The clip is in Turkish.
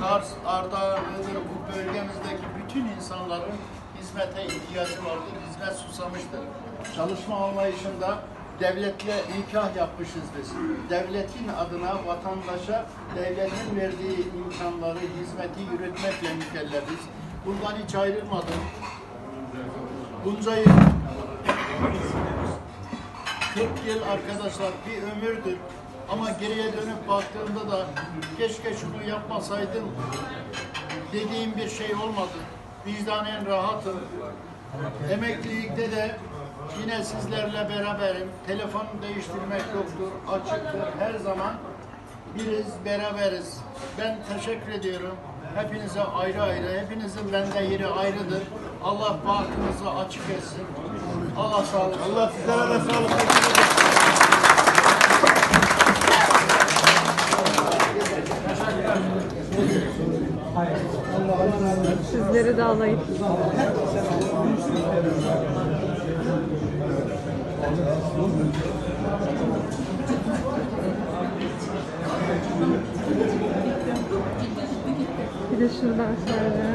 Kars, Ardahan, Iğdır bu bölgemizdeki bütün insanların hizmete ihtiyacı vardır, hizmet susamıştır. Çalışma anlayışında devletle nikah yapmışız biz. Devletin adına vatandaşa devletin verdiği imkanları, hizmeti yürütmekle mükellefiz. Bundan hiç ayrılmadım. Bunca yıl 40 yıl arkadaşlar bir ömürdür. Ama geriye dönüp baktığımda da keşke şunu yapmasaydım dediğim bir şey olmadı. Vicdanen rahatım. Emeklilikte de yine sizlerle beraberim. Telefon değiştirmek yoktur, açıktır. Her zaman biriz, beraberiz. Ben teşekkür ediyorum. Hepinize ayrı ayrı, hepinizin bende yeri ayrıdır. Allah bahtınızı açık etsin. Allah sağlık. Allah sizlere de sağlık. Sizleri de alayım. Bir de şuradan şöyle.